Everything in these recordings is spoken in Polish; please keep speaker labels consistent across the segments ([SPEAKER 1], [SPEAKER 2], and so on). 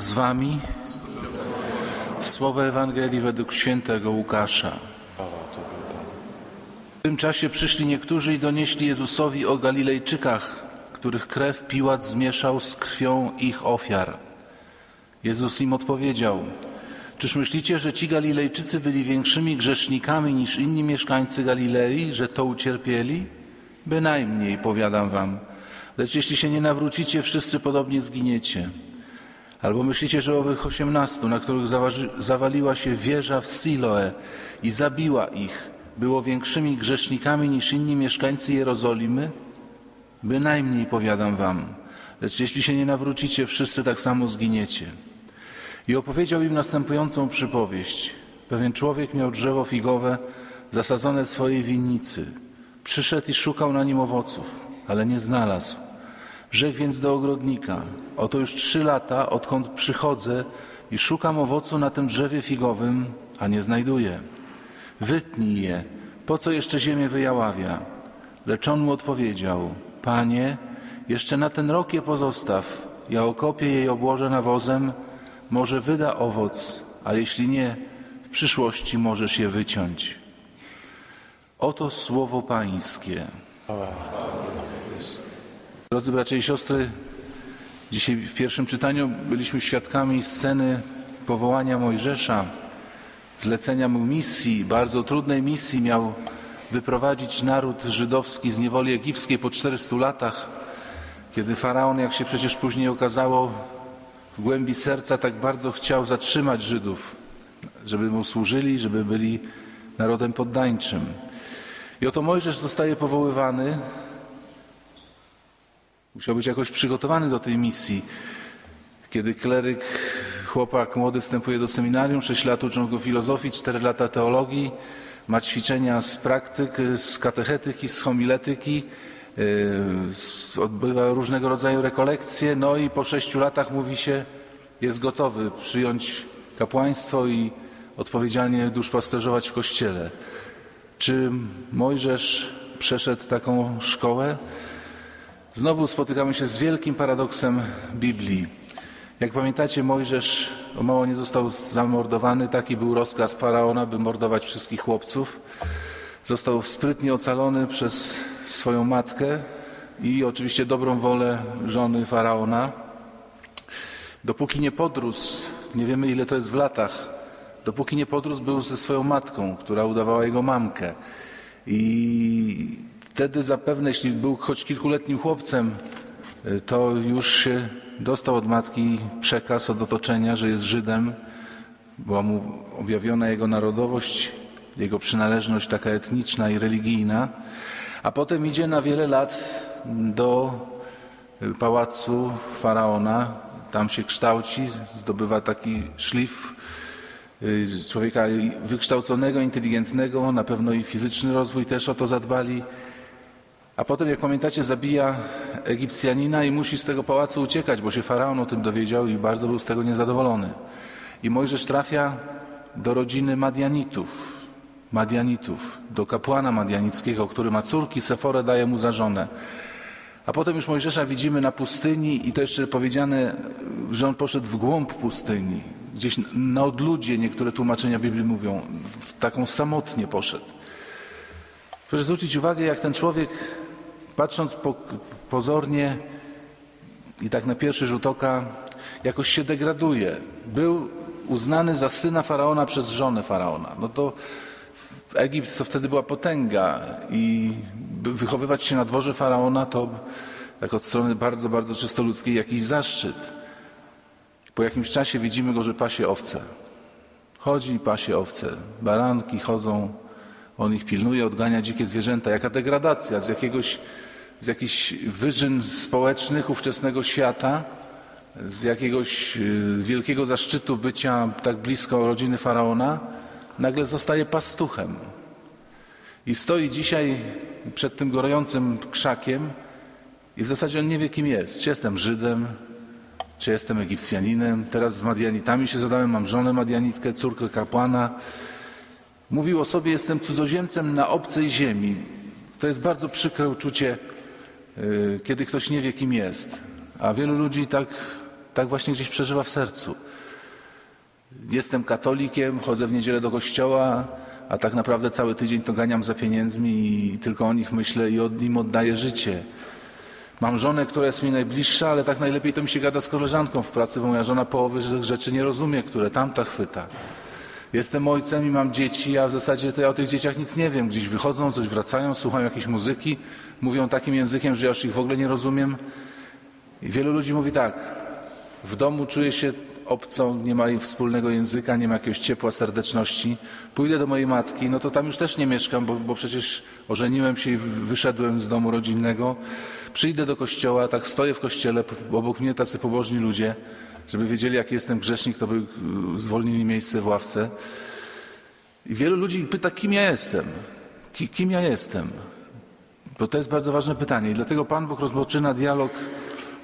[SPEAKER 1] z wami słowo Ewangelii według świętego Łukasza. W tym czasie przyszli niektórzy i donieśli Jezusowi o Galilejczykach, których krew Piłat zmieszał z krwią ich ofiar. Jezus im odpowiedział: Czyż myślicie, że ci Galilejczycy byli większymi grzesznikami niż inni mieszkańcy Galilei, że to ucierpieli? Bynajmniej, powiadam wam. Lecz jeśli się nie nawrócicie, wszyscy podobnie zginiecie. Albo myślicie, że owych osiemnastu, na których zawaliła się wieża w Siloe i zabiła ich, było większymi grzesznikami niż inni mieszkańcy Jerozolimy? Bynajmniej, powiadam wam. Lecz jeśli się nie nawrócicie, wszyscy tak samo zginiecie. I opowiedział im następującą przypowieść. Pewien człowiek miał drzewo figowe zasadzone w swojej winnicy. Przyszedł i szukał na nim owoców, ale nie znalazł. Rzekł więc do ogrodnika: Oto już trzy lata, odkąd przychodzę i szukam owocu na tym drzewie figowym, a nie znajduję. Wytnij je, po co jeszcze ziemię wyjaławia? Lecz on mu odpowiedział: Panie, jeszcze na ten rok je pozostaw, ja okopię jej obłożę nawozem, może wyda owoc, a jeśli nie, w przyszłości możesz je wyciąć. Oto słowo Pańskie. Drodzy bracia i siostry, dzisiaj w pierwszym czytaniu byliśmy świadkami sceny powołania Mojżesza, zlecenia mu misji, bardzo trudnej misji. Miał wyprowadzić naród żydowski z niewoli egipskiej po 400 latach, kiedy faraon, jak się przecież później okazało, w głębi serca tak bardzo chciał zatrzymać Żydów, żeby mu służyli, żeby byli narodem poddańczym. I oto Mojżesz zostaje powoływany. Musiał być jakoś przygotowany do tej misji. Kiedy kleryk, chłopak młody wstępuje do seminarium, 6 lat uczą go filozofii, 4 lata teologii, ma ćwiczenia z praktyk, z katechetyki, z homiletyki, yy, odbywa różnego rodzaju rekolekcje, no i po sześciu latach mówi się, jest gotowy przyjąć kapłaństwo i odpowiedzialnie duszpasterzować w kościele. Czy Mojżesz przeszedł taką szkołę? Znowu spotykamy się z wielkim paradoksem Biblii. Jak pamiętacie, Mojżesz o mało nie został zamordowany. Taki był rozkaz faraona, by mordować wszystkich chłopców. Został sprytnie ocalony przez swoją matkę i oczywiście dobrą wolę żony faraona. Dopóki nie podrósł, nie wiemy ile to jest w latach, dopóki nie podrósł, był ze swoją matką, która udawała jego mamkę. I wtedy zapewne, jeśli był choć kilkuletnim chłopcem, to już się dostał od matki przekaz od otoczenia, że jest Żydem. Była mu objawiona jego narodowość, jego przynależność taka etniczna i religijna. A potem idzie na wiele lat do pałacu faraona. Tam się kształci, zdobywa taki szlif człowieka wykształconego, inteligentnego, na pewno i fizyczny rozwój też o to zadbali. A potem, jak pamiętacie, zabija Egipcjanina i musi z tego pałacu uciekać, bo się faraon o tym dowiedział i bardzo był z tego niezadowolony. I Mojżesz trafia do rodziny Madianitów, Madianitów, do kapłana Madianickiego, który ma córki, Seforę daje mu za żonę. A potem już Mojżesza widzimy na pustyni i to jeszcze powiedziane, że on poszedł w głąb pustyni, gdzieś na odludzie, niektóre tłumaczenia Biblii mówią, w taką samotnie poszedł. Proszę zwrócić uwagę, jak ten człowiek, patrząc po, pozornie i tak na pierwszy rzut oka, jakoś się degraduje. Był uznany za syna faraona przez żonę faraona. No to Egipt to wtedy była potęga i wychowywać się na dworze faraona to tak od strony bardzo, bardzo czysto ludzkiej jakiś zaszczyt. Po jakimś czasie widzimy go, że pasie owce. Chodzi i pasie owce. Baranki chodzą, on ich pilnuje, odgania dzikie zwierzęta. Jaka degradacja z jakiegoś, z jakichś wyżyn społecznych ówczesnego świata, z jakiegoś wielkiego zaszczytu bycia tak blisko rodziny faraona, nagle zostaje pastuchem. I stoi dzisiaj przed tym gorącym krzakiem i w zasadzie on nie wie, kim jest. Czy jestem Żydem, czy jestem Egipcjaninem. Teraz z Madianitami się zadałem, mam żonę Madianitkę, córkę kapłana. Mówił o sobie, jestem cudzoziemcem na obcej ziemi. To jest bardzo przykre uczucie, kiedy ktoś nie wie, kim jest. A wielu ludzi tak tak właśnie gdzieś przeżywa w sercu. Jestem katolikiem, chodzę w niedzielę do kościoła, a tak naprawdę cały tydzień to ganiam za pieniędzmi i tylko o nich myślę i od nim oddaję życie. Mam żonę, która jest mi najbliższa, ale tak najlepiej to mi się gada z koleżanką w pracy, bo moja żona połowy rzeczy nie rozumie, które tamta chwyta. Jestem ojcem i mam dzieci, a w zasadzie to ja o tych dzieciach nic nie wiem. Gdzieś wychodzą, coś wracają, słuchają jakiejś muzyki, mówią takim językiem, że ja już ich w ogóle nie rozumiem. I wielu ludzi mówi tak, w domu czuję się obcą, nie ma wspólnego języka, nie ma jakiegoś ciepła, serdeczności. Pójdę do mojej matki, no to tam już też nie mieszkam, bo, bo przecież ożeniłem się i wyszedłem z domu rodzinnego. Przyjdę do kościoła, tak stoję w kościele, obok mnie tacy pobożni ludzie, żeby wiedzieli, jaki jestem grzesznik, to by y, zwolnili miejsce w ławce. I wielu ludzi pyta, kim ja jestem? Kim ja jestem? Bo to jest bardzo ważne pytanie. I dlatego Pan Bóg rozpoczyna dialog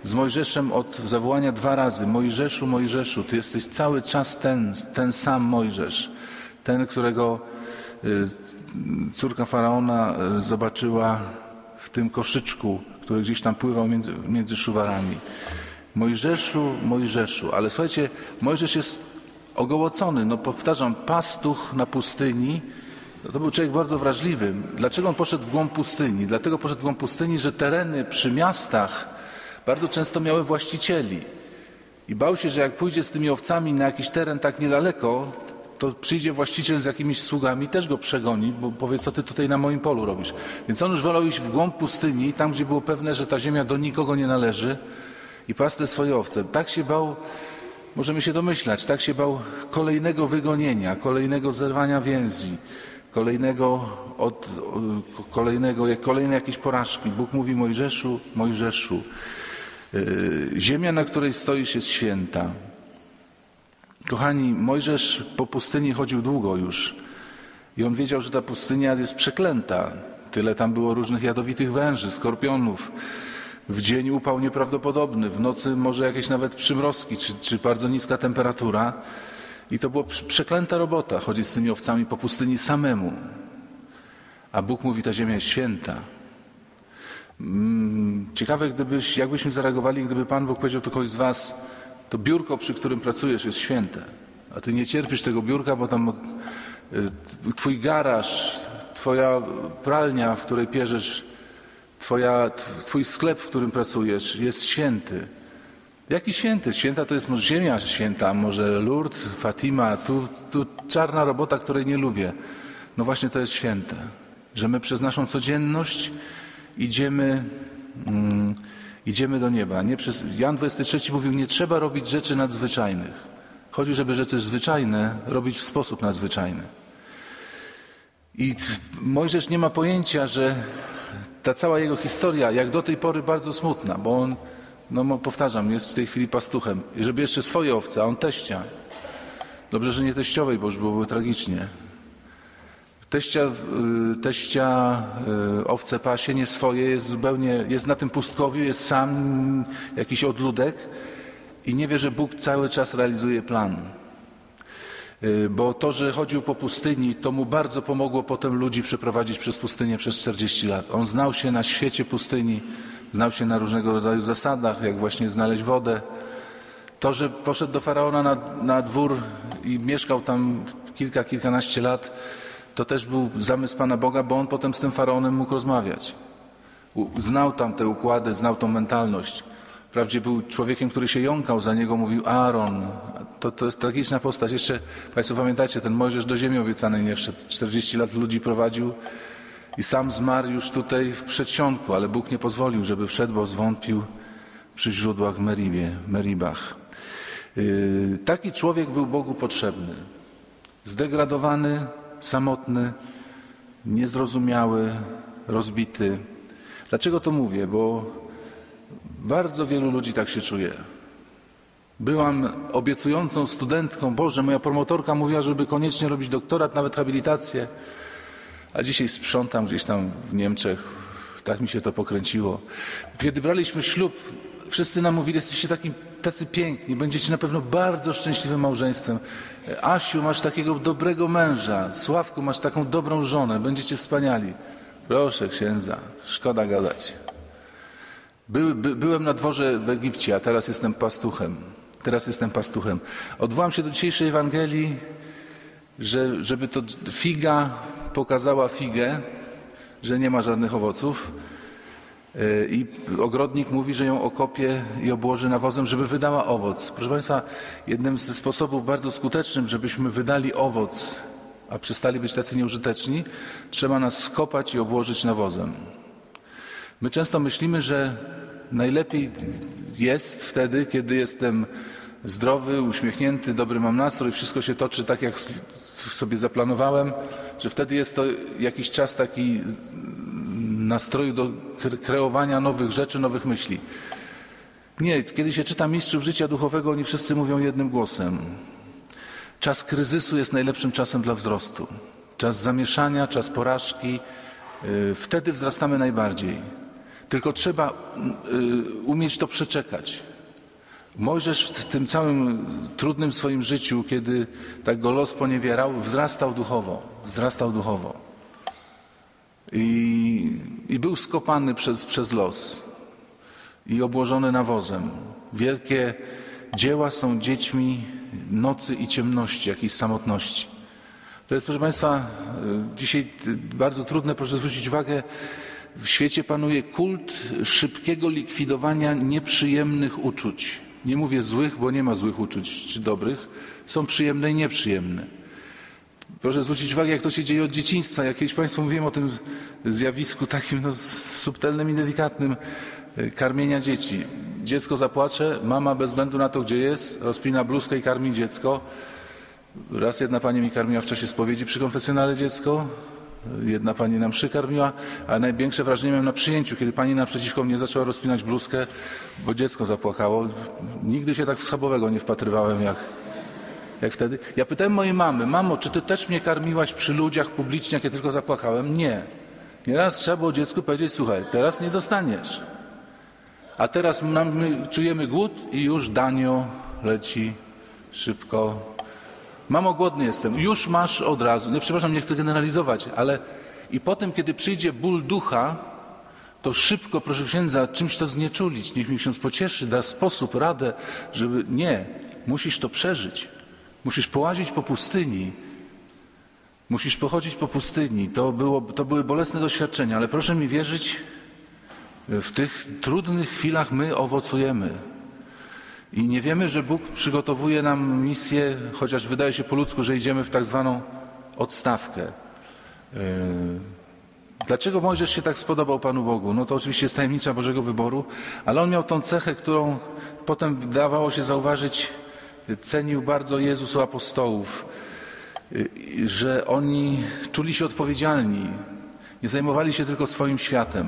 [SPEAKER 1] z Mojżeszem od zawołania dwa razy. Mojżeszu, Mojżeszu, Ty jesteś cały czas ten, ten sam Mojżesz. Ten, którego y, córka Faraona y, zobaczyła w tym koszyczku, który gdzieś tam pływał między, między szuwarami. Mojżeszu, Mojżeszu. Ale słuchajcie, Mojżesz jest ogołocony. No powtarzam, pastuch na pustyni, no to był człowiek bardzo wrażliwy. Dlaczego on poszedł w głąb pustyni? Dlatego poszedł w głąb pustyni, że tereny przy miastach bardzo często miały właścicieli. I bał się, że jak pójdzie z tymi owcami na jakiś teren tak niedaleko, to przyjdzie właściciel z jakimiś sługami, też go przegoni, bo powie, co ty tutaj na moim polu robisz. Więc on już wolał iść w głąb pustyni, tam gdzie było pewne, że ta ziemia do nikogo nie należy i pastę swoje owce. Tak się bał, możemy się domyślać, tak się bał kolejnego wygonienia, kolejnego zerwania więzi, kolejnego, od, kolejnego, kolejnej jakiejś porażki. Bóg mówi Mojżeszu, Mojżeszu, yy, ziemia, na której stoisz jest święta. Kochani, Mojżesz po pustyni chodził długo już i on wiedział, że ta pustynia jest przeklęta. Tyle tam było różnych jadowitych węży, skorpionów. W dzień upał nieprawdopodobny, w nocy może jakieś nawet przymrozki, czy, czy bardzo niska temperatura. I to była przeklęta robota, chodzić z tymi owcami po pustyni samemu. A Bóg mówi, ta ziemia jest święta. Mm, ciekawe, gdybyś, jakbyśmy zareagowali, gdyby Pan Bóg powiedział do kogoś z was, to biurko, przy którym pracujesz, jest święte. A ty nie cierpisz tego biurka, bo tam y, twój garaż, twoja pralnia, w której pierzesz, twoja, twój sklep, w którym pracujesz, jest święty. Jaki święty? Święta to jest może ziemia święta, może Lourdes, Fatima, tu, tu czarna robota, której nie lubię. No właśnie to jest święte, że my przez naszą codzienność idziemy, mm, idziemy do nieba. Nie przez, Jan 23 mówił, nie trzeba robić rzeczy nadzwyczajnych. Chodzi, żeby rzeczy zwyczajne robić w sposób nadzwyczajny. I Mojżesz nie ma pojęcia, że ta cała jego historia, jak do tej pory bardzo smutna, bo on no powtarzam, jest w tej chwili pastuchem. I żeby jeszcze swoje owce, a on teścia. Dobrze, że nie teściowej, bo już byłoby tragicznie. Teścia, y, teścia y, owce pasie, nie swoje, jest zupełnie, jest na tym pustkowiu, jest sam jakiś odludek i nie wie, że Bóg cały czas realizuje plan. Y, bo to, że chodził po pustyni, to mu bardzo pomogło potem ludzi przeprowadzić przez pustynię przez 40 lat. On znał się na świecie pustyni, Znał się na różnego rodzaju zasadach, jak właśnie znaleźć wodę. To, że poszedł do faraona na, na dwór i mieszkał tam kilka, kilkanaście lat, to też był zamysł Pana Boga, bo on potem z tym faraonem mógł rozmawiać. Znał tam te układy, znał tą mentalność. Wprawdzie był człowiekiem, który się jąkał za niego, mówił Aaron. To, to jest tragiczna postać. Jeszcze Państwo pamiętacie, ten Mojżesz do ziemi obiecanej nie wszedł. 40 lat ludzi prowadził i sam zmarł już tutaj w przedsionku, ale Bóg nie pozwolił, żeby wszedł, bo zwątpił przy źródłach w Meribie, Meribach. Yy, taki człowiek był Bogu potrzebny. Zdegradowany, samotny, niezrozumiały, rozbity. Dlaczego to mówię? Bo bardzo wielu ludzi tak się czuje. Byłam obiecującą studentką. Boże, moja promotorka mówiła, żeby koniecznie robić doktorat, nawet habilitację a dzisiaj sprzątam gdzieś tam w Niemczech. Tak mi się to pokręciło. Kiedy braliśmy ślub, wszyscy nam mówili, jesteście takim, tacy piękni, będziecie na pewno bardzo szczęśliwym małżeństwem. Asiu, masz takiego dobrego męża, Sławku, masz taką dobrą żonę, będziecie wspaniali. Proszę księdza, szkoda gadać. By, by, byłem na dworze w Egipcie, a teraz jestem pastuchem. Teraz jestem pastuchem. Odwołam się do dzisiejszej Ewangelii, że, żeby to figa pokazała figę, że nie ma żadnych owoców. E, I ogrodnik mówi, że ją okopie i obłoży nawozem, żeby wydała owoc. Proszę Państwa, jednym ze sposobów bardzo skutecznym, żebyśmy wydali owoc, a przestali być tacy nieużyteczni, trzeba nas skopać i obłożyć nawozem. My często myślimy, że najlepiej jest wtedy, kiedy jestem zdrowy, uśmiechnięty, dobry mam nastrój, wszystko się toczy tak, jak sobie zaplanowałem, że wtedy jest to jakiś czas taki nastroju do kreowania nowych rzeczy, nowych myśli. Nie, kiedy się czyta mistrzów życia duchowego, oni wszyscy mówią jednym głosem. Czas kryzysu jest najlepszym czasem dla wzrostu. Czas zamieszania, czas porażki. Y, wtedy wzrastamy najbardziej. Tylko trzeba y, umieć to przeczekać. Mojżesz w tym całym trudnym swoim życiu, kiedy tak go los poniewierał, wzrastał duchowo, wzrastał duchowo. I, i był skopany przez, przez los i obłożony nawozem. Wielkie dzieła są dziećmi nocy i ciemności, jakiejś samotności. To jest, proszę Państwa, dzisiaj bardzo trudne, proszę zwrócić uwagę, w świecie panuje kult szybkiego likwidowania nieprzyjemnych uczuć. Nie mówię złych, bo nie ma złych uczuć czy dobrych. Są przyjemne i nieprzyjemne. Proszę zwrócić uwagę, jak to się dzieje od dzieciństwa. Jak kiedyś Państwu mówiłem o tym zjawisku takim no, subtelnym i delikatnym e, karmienia dzieci. Dziecko zapłacze, mama bez względu na to, gdzie jest, rozpina bluzkę i karmi dziecko. Raz jedna pani mi karmiła w czasie spowiedzi przy konfesjonale dziecko, jedna pani nam przykarmiła, a największe wrażenie miałem na przyjęciu, kiedy pani naprzeciwko mnie zaczęła rozpinać bluzkę, bo dziecko zapłakało. Nigdy się tak w schabowego nie wpatrywałem jak, jak wtedy. Ja pytałem mojej mamy, mamo, czy ty też mnie karmiłaś przy ludziach publicznie, jak ja tylko zapłakałem? Nie. Nieraz trzeba było dziecku powiedzieć, słuchaj, teraz nie dostaniesz. A teraz my czujemy głód i już danio leci szybko. Mamo, głodny jestem. Już masz od razu. Nie, przepraszam, nie chcę generalizować, ale i potem, kiedy przyjdzie ból ducha, to szybko, proszę księdza, czymś to znieczulić. Niech mi ksiądz pocieszy, da sposób, radę, żeby... Nie, musisz to przeżyć. Musisz połazić po pustyni. Musisz pochodzić po pustyni. To, było, to były bolesne doświadczenia, ale proszę mi wierzyć, w tych trudnych chwilach my owocujemy. I nie wiemy, że Bóg przygotowuje nam misję, chociaż wydaje się po ludzku, że idziemy w tak zwaną odstawkę. Yy, dlaczego Mojżesz się tak spodobał Panu Bogu? No to oczywiście jest tajemnica Bożego wyboru, ale on miał tą cechę, którą potem wydawało się zauważyć, cenił bardzo Jezus u apostołów, yy, że oni czuli się odpowiedzialni nie zajmowali się tylko swoim światem.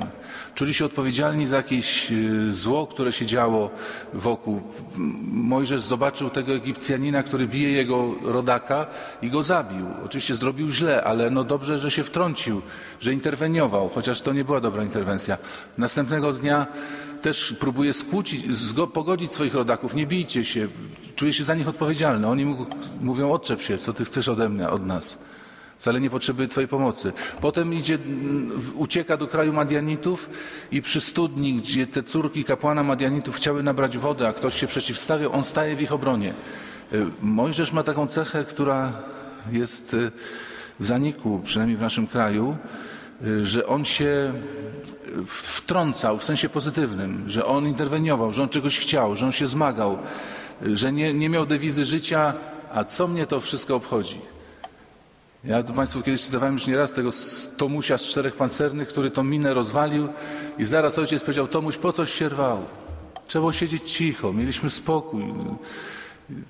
[SPEAKER 1] Czuli się odpowiedzialni za jakieś y, zło, które się działo wokół. Mojżesz zobaczył tego Egipcjanina, który bije jego rodaka i go zabił. Oczywiście zrobił źle, ale no dobrze, że się wtrącił, że interweniował, chociaż to nie była dobra interwencja. Następnego dnia też próbuje skłócić, pogodzić swoich rodaków. Nie bijcie się, czuje się za nich odpowiedzialny. Oni mówią, odczep się, co ty chcesz ode mnie, od nas. Wcale nie potrzebuje Twojej pomocy. Potem idzie, ucieka do kraju Madianitów i przy studni, gdzie te córki kapłana Madianitów chciały nabrać wody, a ktoś się przeciwstawia, on staje w ich obronie. Y, Mojżesz ma taką cechę, która jest w zaniku, przynajmniej w naszym kraju, y, że on się wtrącał w sensie pozytywnym, że on interweniował, że on czegoś chciał, że on się zmagał, że nie, nie miał dewizy życia, a co mnie to wszystko obchodzi? Ja tu Państwu kiedyś cytowałem już nieraz tego Tomusia z czterech pancernych, który tą minę rozwalił i zaraz ojciec powiedział, Tomuś, po coś się rwał? Trzeba było siedzieć cicho, mieliśmy spokój.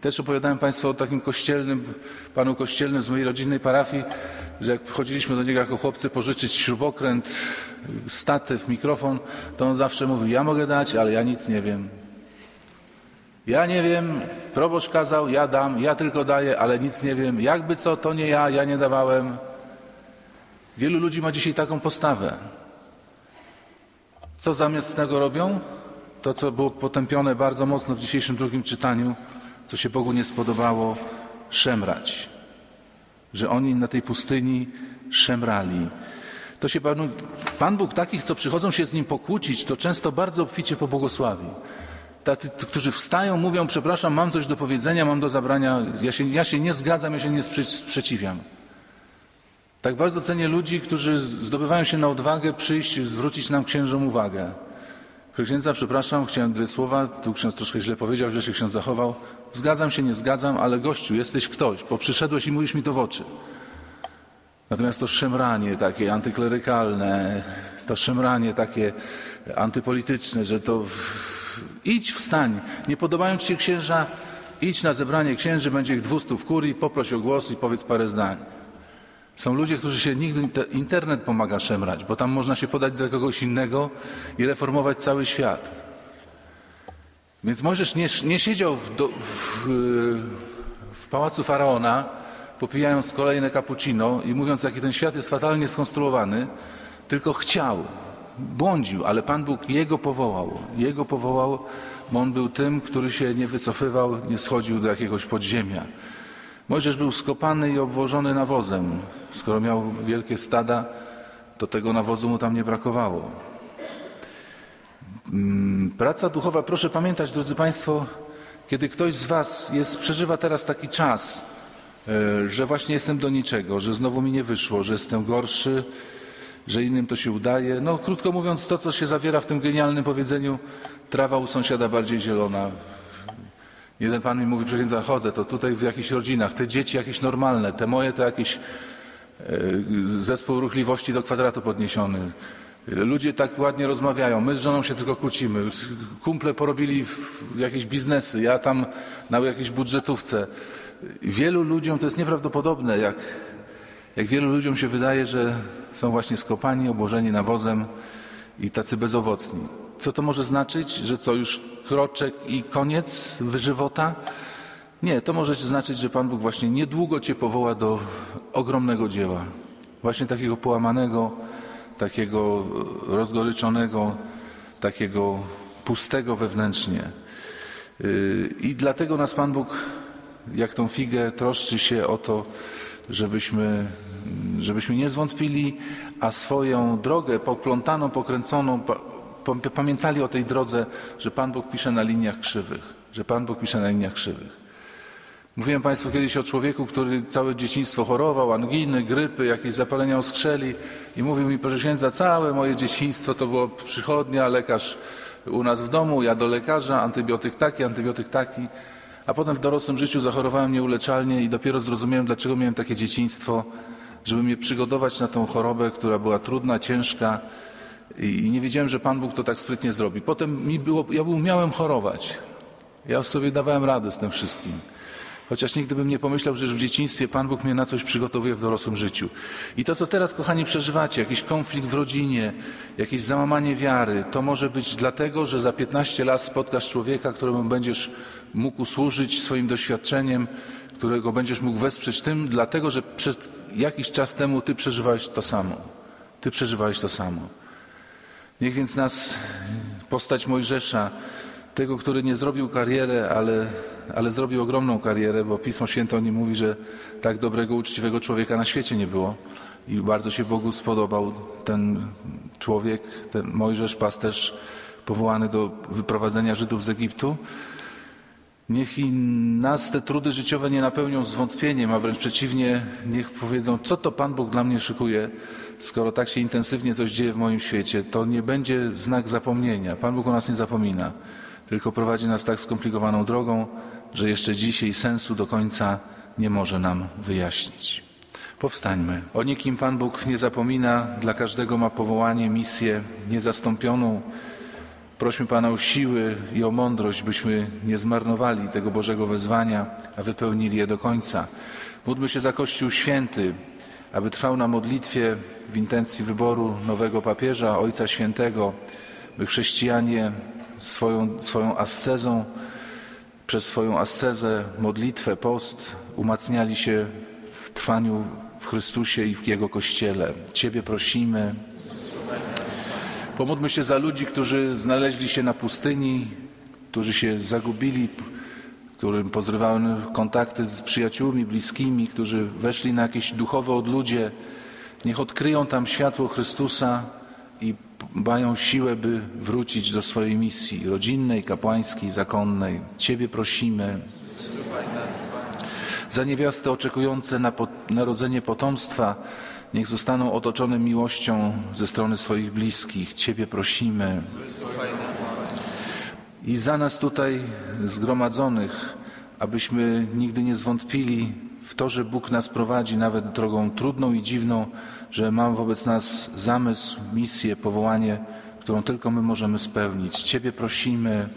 [SPEAKER 1] Też opowiadałem Państwu o takim kościelnym, panu kościelnym z mojej rodzinnej parafii, że jak chodziliśmy do niego jako chłopcy pożyczyć śrubokręt, statyw, mikrofon, to on zawsze mówił, ja mogę dać, ale ja nic nie wiem. Ja nie wiem, proboszcz kazał, ja dam, ja tylko daję, ale nic nie wiem. Jakby co, to nie ja, ja nie dawałem. Wielu ludzi ma dzisiaj taką postawę. Co zamiast tego robią? To, co było potępione bardzo mocno w dzisiejszym drugim czytaniu, co się Bogu nie spodobało, szemrać. Że oni na tej pustyni szemrali. to się Pan, Bóg takich, co przychodzą się z Nim pokłócić, to często bardzo obficie pobłogosławi. Tacy, którzy wstają, mówią, przepraszam, mam coś do powiedzenia, mam do zabrania, ja się, ja się nie zgadzam, ja się nie sprzeciwiam. Tak bardzo cenię ludzi, którzy zdobywają się na odwagę przyjść, zwrócić nam księżom uwagę. Księdza, przepraszam, chciałem dwie słowa, tu ksiądz troszkę źle powiedział, że się ksiądz zachował. Zgadzam się, nie zgadzam, ale gościu, jesteś ktoś, bo przyszedłeś i mówisz mi to w oczy. Natomiast to szemranie takie antyklerykalne, to szemranie takie antypolityczne, że to idź wstań, nie podobają ci się księża, idź na zebranie księży, będzie ich 200 w kurii, poproś o głos i powiedz parę zdań. Są ludzie, którzy się nigdy, internet pomaga szemrać, bo tam można się podać za kogoś innego i reformować cały świat. Więc Mojżesz nie, nie siedział w, do, w, w pałacu faraona, popijając kolejne cappuccino i mówiąc, jaki ten świat jest fatalnie skonstruowany, tylko chciał, błądził, ale Pan Bóg jego powołał. Jego powołał, bo on był tym, który się nie wycofywał, nie schodził do jakiegoś podziemia. Mojżesz był skopany i obwożony nawozem. Skoro miał wielkie stada, to tego nawozu mu tam nie brakowało. Mm, praca duchowa, proszę pamiętać, drodzy Państwo, kiedy ktoś z Was jest, przeżywa teraz taki czas, e, że właśnie jestem do niczego, że znowu mi nie wyszło, że jestem gorszy, że innym to się udaje. No, krótko mówiąc, to, co się zawiera w tym genialnym powiedzeniu, trawa u sąsiada bardziej zielona. Jeden pan mi mówi, księdza, chodzę, to tutaj w jakichś rodzinach, te dzieci jakieś normalne, te moje to jakiś e, zespół ruchliwości do kwadratu podniesiony. Ludzie tak ładnie rozmawiają, my z żoną się tylko kłócimy. Kumple porobili jakieś biznesy, ja tam na jakiejś budżetówce. Wielu ludziom to jest nieprawdopodobne, jak, jak wielu ludziom się wydaje, że są właśnie skopani, obłożeni nawozem i tacy bezowocni. Co to może znaczyć? Że co, już kroczek i koniec żywota? Nie, to może znaczyć, że Pan Bóg właśnie niedługo Cię powoła do ogromnego dzieła. Właśnie takiego połamanego, takiego rozgoryczonego, takiego pustego wewnętrznie. Yy, I dlatego nas Pan Bóg, jak tą figę, troszczy się o to, żebyśmy, żebyśmy nie zwątpili, a swoją drogę poplątaną, pokręconą, pamiętali o tej drodze, że Pan Bóg pisze na liniach krzywych, że Pan Bóg pisze na liniach krzywych. Mówiłem Państwu kiedyś o człowieku, który całe dzieciństwo chorował, anginy, grypy, jakieś zapalenia oskrzeli i mówił mi, proszę księdza, całe moje dzieciństwo to było przychodnia, lekarz u nas w domu, ja do lekarza, antybiotyk taki, antybiotyk taki, a potem w dorosłym życiu zachorowałem nieuleczalnie i dopiero zrozumiałem, dlaczego miałem takie dzieciństwo, żeby mnie przygotować na tą chorobę, która była trudna, ciężka, i nie wiedziałem, że Pan Bóg to tak sprytnie zrobi. Potem mi było, ja umiałem chorować. Ja sobie dawałem radę z tym wszystkim. Chociaż nigdy bym nie pomyślał, że już w dzieciństwie Pan Bóg mnie na coś przygotowuje w dorosłym życiu. I to, co teraz, kochani, przeżywacie, jakiś konflikt w rodzinie, jakieś załamanie wiary, to może być dlatego, że za 15 lat spotkasz człowieka, któremu będziesz mógł służyć swoim doświadczeniem, którego będziesz mógł wesprzeć tym, dlatego, że przez jakiś czas temu ty przeżywałeś to samo. Ty przeżywałeś to samo. Niech więc nas postać Mojżesza, tego, który nie zrobił karierę, ale, ale zrobił ogromną karierę, bo Pismo Święte o nim mówi, że tak dobrego, uczciwego człowieka na świecie nie było. I bardzo się Bogu spodobał ten człowiek, ten Mojżesz, pasterz powołany do wyprowadzenia Żydów z Egiptu. Niech i nas te trudy życiowe nie napełnią zwątpieniem, a wręcz przeciwnie, niech powiedzą, co to Pan Bóg dla mnie szykuje, skoro tak się intensywnie coś dzieje w moim świecie. To nie będzie znak zapomnienia. Pan Bóg o nas nie zapomina, tylko prowadzi nas tak skomplikowaną drogą, że jeszcze dzisiaj sensu do końca nie może nam wyjaśnić. Powstańmy. O nikim Pan Bóg nie zapomina, dla każdego ma powołanie, misję niezastąpioną, Prośmy Pana o siły i o mądrość, byśmy nie zmarnowali tego Bożego wezwania, a wypełnili je do końca. Módlmy się za Kościół Święty, aby trwał na modlitwie w intencji wyboru nowego papieża, Ojca Świętego, by chrześcijanie swoją, swoją ascezą, przez swoją ascezę, modlitwę, post umacniali się w trwaniu w Chrystusie i w Jego Kościele. Ciebie prosimy, Pomódlmy się za ludzi, którzy znaleźli się na pustyni, którzy się zagubili, którym pozrywały kontakty z przyjaciółmi, bliskimi, którzy weszli na jakieś duchowe odludzie, Niech odkryją tam światło Chrystusa i mają siłę, by wrócić do swojej misji rodzinnej, kapłańskiej, zakonnej. Ciebie prosimy. Za niewiasty oczekujące na narodzenie potomstwa, niech zostaną otoczone miłością ze strony swoich bliskich. Ciebie prosimy. I za nas tutaj zgromadzonych, abyśmy nigdy nie zwątpili w to, że Bóg nas prowadzi nawet drogą trudną i dziwną, że ma wobec nas zamysł, misję, powołanie, którą tylko my możemy spełnić. Ciebie prosimy.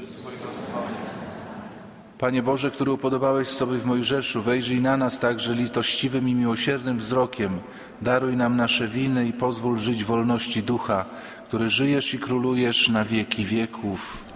[SPEAKER 1] Panie Boże, który upodobałeś sobie w Mojżeszu, wejrzyj na nas także litościwym i miłosiernym wzrokiem. Daruj nam nasze winy i pozwól żyć wolności ducha, który żyjesz i królujesz na wieki wieków.